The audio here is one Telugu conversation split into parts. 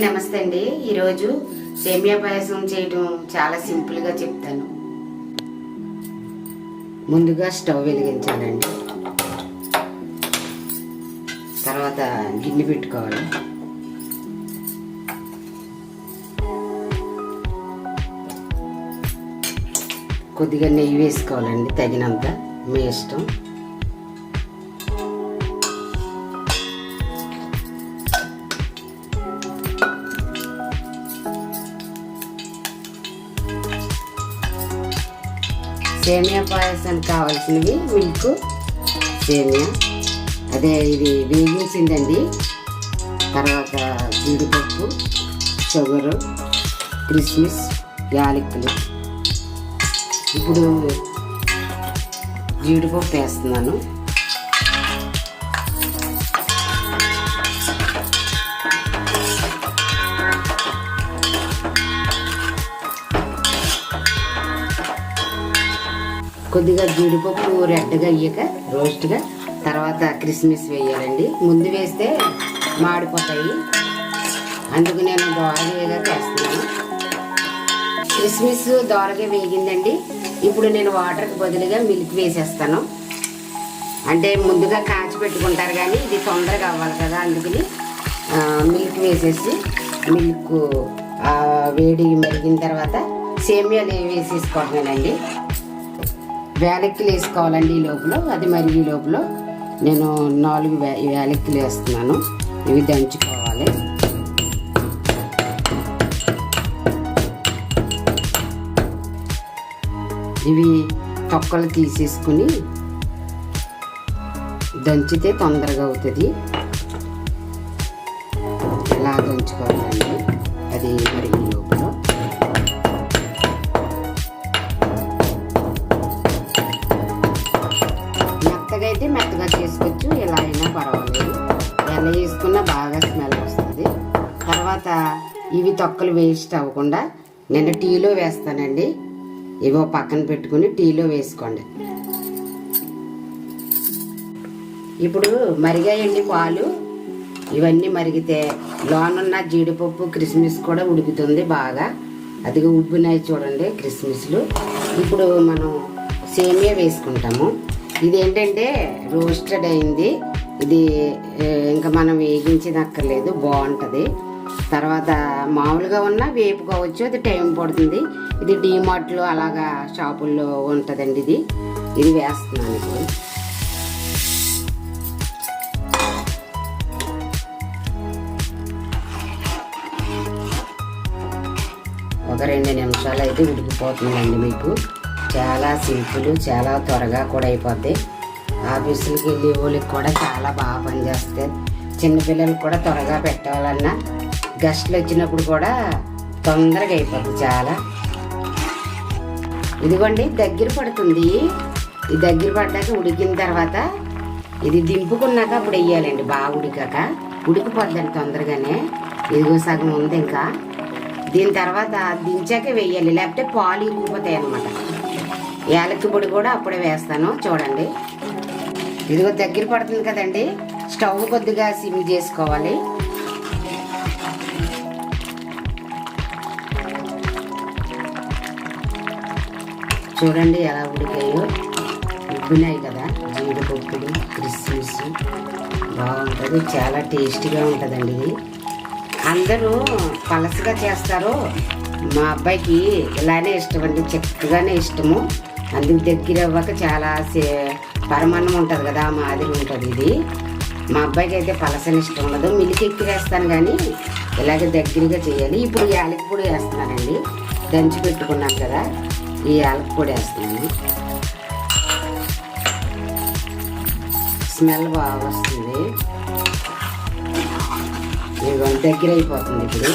నమస్తే అండి. ఈరోజు సేమియా పాయసం చేయటం చాలా సింపుల్గా చెప్తాను. ముందుగా స్టవ్ వెలిగించాలండి. తర్వాత గిన్నె పెట్టుకోవాలి. కొద్దిగా నెయ్యి వేసుకోవాలండి తగినంత మీ ఇష్టం. సేమియా పాయసానికి కావాల్సినవి మిల్క్ సేమియా. అదే ఇది వేగించిందండి. తర్వాత జీడిపప్పు షుగరు కిస్మిస్ యాలకులు. ఇప్పుడు జీడిపప్పు వేస్తున్నాను. కొద్దిగా జీడిపప్పు రెడ్గా అయ్యాక రోస్ట్గా తర్వాత క్రిస్మస్ వేయాలండి. ముందు వేస్తే మాడిపోతాయి. అందుకు నేను దోరగా వేగాక వేస్తున్నాను. క్రిస్మస్ దోరగా వేగిందండి. ఇప్పుడు నేను వాటర్కి బదులుగా మిల్క్ వేసేస్తాను. అంటే ముందుగా కాచి పెట్టుకుంటారు కానీ ఇది తొందరగా అవ్వాలి కదా అందుకని మిల్క్ వేసేసి మిల్క్ వేడి మరిగిన తర్వాత సేమియాలు వేసేసుకుంటున్నానండి. వేలెక్కలు వేసుకోవాలండి ఈ లోపల. అది మరి ఈ లోపల నేను నాలుగు వే వేలెక్కలు వేస్తున్నాను. ఇవి దంచుకోవాలి. ఇవి తొక్కలు తీసేసుకుని దంచితే తొందరగా అవుతుంది. ఎలా దంచుకోవాలండి? అది మరి ఈ లోపల. తర్వాత ఇవి తొక్కలు వేస్ట్ అవ్వకుండా నేను టీలో వేస్తానండి. ఇవో పక్కన పెట్టుకుని టీలో వేసుకోండి. ఇప్పుడు మరిగాయండి పాలు. ఇవన్నీ మరిగితే లోనున్న జీడిపప్పు క్రిస్మస్ కూడా ఉడుకుతుంది బాగా. అదిగా ఉబ్బినాయి చూడండి క్రిస్మస్లు. ఇప్పుడు మనం సేమియా వేసుకుంటాము. ఇది ఏంటంటే రోస్టెడ్ అయింది. ఇది ఇంకా మనం వేగించనక్కర్లేదు బాగుంటుంది. తర్వాత మామూలుగా ఉన్న వేపుకోవచ్చు అది టైం పడుతుంది. ఇది డీమార్ట్లో అలాగా షాపుల్లో ఉంటుందండి ఇది. ఇది వేస్తున్నాను ఇప్పుడు. ఒక రెండు నిమిషాలు అయితే ఉడికిపోతుందండి మీకు. చాలా సింపుల్ చాలా త్వరగా కూడా అయిపోద్ది. ఆఫీసులకి వెళ్ళే వాళ్ళకి కూడా చాలా బాగా పనిచేస్తుంది. చిన్నపిల్లలకి కూడా త్వరగా పెట్టాలన్నా. గెస్ట్లు వచ్చినప్పుడు కూడా తొందరగా అయిపోతుంది చాలా. ఇదిగోండి దగ్గర పడుతుంది. ఈ దగ్గర పడ్డాక ఉడికిన తర్వాత ఇది దింపుకున్నాక అప్పుడు వేయాలండి బాగా ఉడికాక. ఉడికిపోద్దండి తొందరగానే. ఇదిగో సగం ఉంది ఇంకా. దీని తర్వాత దించాక వెయ్యాలి లేకపోతే పాలు ఇరిగిపోతాయి అనమాట యాలక్కి పొడి కూడా అప్పుడే వేస్తాను చూడండి. ఇదిగో దగ్గర పడుతుంది కదండి. స్టవ్ కొద్దిగా సిమ్ చేసుకోవాలి. చూడండి ఎలా ఉడికాయో. ఉబ్బినాయి కదా జీడిపప్పులు క్రిస్మస్ బాగుంటుంది చాలా టేస్టీగా ఉంటుందండి ఇది. అందరూ పలసగా చేస్తారు మా అబ్బాయికి ఇలానే ఇష్టం అండి చక్కగానే ఇష్టము. అందుకు దగ్గర అవ్వక చాలా సే- పరమాన్నం ఉంటుంది కదా మాదిరి ఉంటుంది ఇది. మా అబ్బాయికి అయితే పలసని ఇష్టం ఉండదు. మిల్క్ ఎక్కువ వేస్తాను కానీ ఇలాగే దగ్గరగా చేయాలి. ఇప్పుడు యాలకి పొడి వేస్తున్నానండి. దంచి పెట్టుకున్నాను కదా ఈ యాలకి పొడి వేస్తున్నాను. స్మెల్ బాగా వస్తుంది. దగ్గర అయిపోతుంది ఇప్పుడు.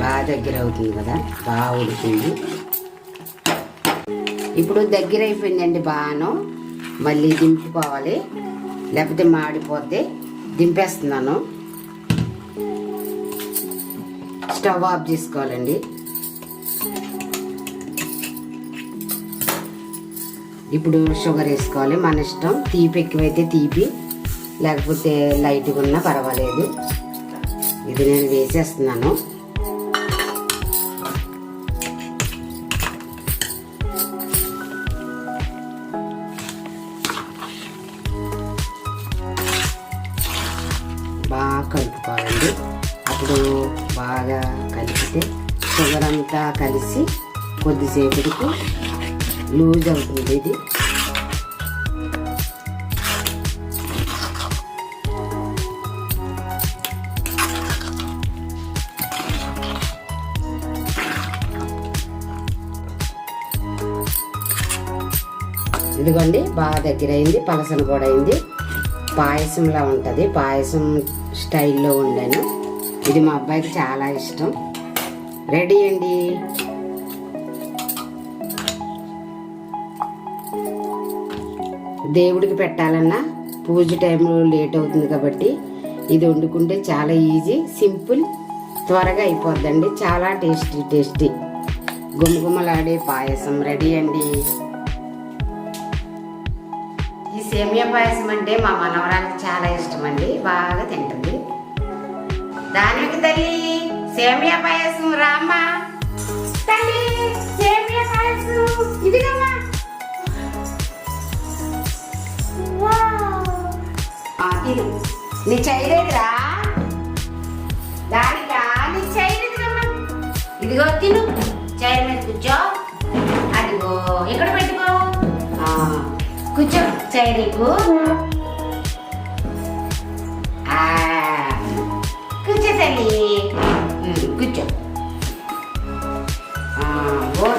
బాగా దగ్గర అవుతుంది కదా బాగా ఉడుతుంది ఇప్పుడు దగ్గర అయిపోయిందండి బాగాను మళ్ళీ దింపుకోవాలి. లేకపోతే మాడిపోతే దింపేస్తున్నాను. స్టవ్ ఆఫ్ చేసుకోవాలండి. ఇప్పుడు షుగర్ వేసుకోవాలి. మన ఇష్టం. తీపి ఎక్కువైతే తీపి. లేకపోతే లైట్గా ఉన్నా పర్వాలేదు. ఇది నేను వేసేస్తున్నాను. బాగా కలిపితే షుగర్ అంతా కలిసి కొద్దిసేపటికి లూజ్ అవుతుంది ఇది. ఇదిగోండి బాగా దగ్గర అయింది పలసన కూడా అయింది. పాయసంలా ఉంటుంది పాయసం స్టైల్లో ఉండాను. ఇది మా అబ్బాయికి చాలా ఇష్టం. రెడీ అండి. దేవుడికి పెట్టాలన్నా పూజ టైంలో లేట్ అవుతుంది కాబట్టి ఇది వండుకుంటే చాలా ఈజీ సింపుల్ త్వరగా అయిపోద్దండి. చాలా టేస్టీ టేస్టీ. గుమగుమలాడే పాయసం. రెడీ అండి. ఈ సేమియా పాయసం అంటే మా మనవరానికి చాలా ఇష్టం అండి బాగా తింటుంది. దానికి తల్లి సేమియా పాయసం రామ్మా. తల్లి సేమియా పాయసం ఇదిగమ్మా. ఆ, నీ చేయలేదురా దానికా నీ చేయలేదురమ్మా ఇదిగో తిను. చైర్ మీద కూర్చో. అదిగో ఇక్కడ పెట్టుకో. కూర్చో చైర్ నీకు. ఆ,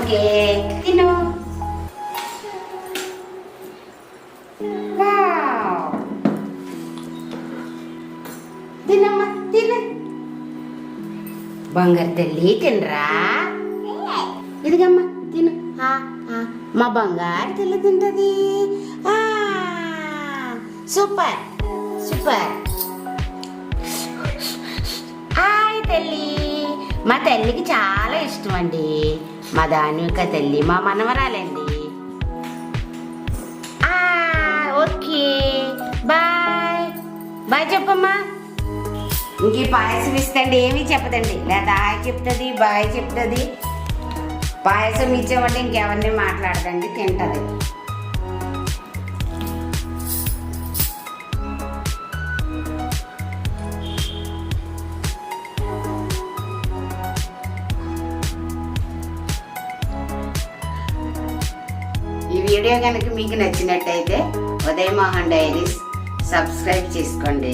కేక్ తిను. వావ్. తినమ్మా తిన. బంగారు తల్లి తినరా? ఇదిగమ్మా తిను. ఆ, ఆ. మా బంగారు తల్లి తింటది. Super super. హాయ్ తల్లి. మా తల్లికి చాలా ఇష్టం అండి. మా దానిక తల్లి మా మనవరాలండి. ఆ, ఓకే. బాయ్. బాయ్ చెప్పమ్మా. ఇంక ఈ పాయసం ఇస్తండి ఏమీ చెప్పదండి. లేదా హాయ్ చెప్తుంది బాయ్ చెప్తుంది. పాయసం ఇచ్చామంటే ఇంకెవరిని మాట్లాడదండి తింటది. వీడియో కనుక మీకు నచ్చినట్టయితే ఉదయమోహన్ డైరీస్ సబ్స్క్రైబ్ చేసుకోండి.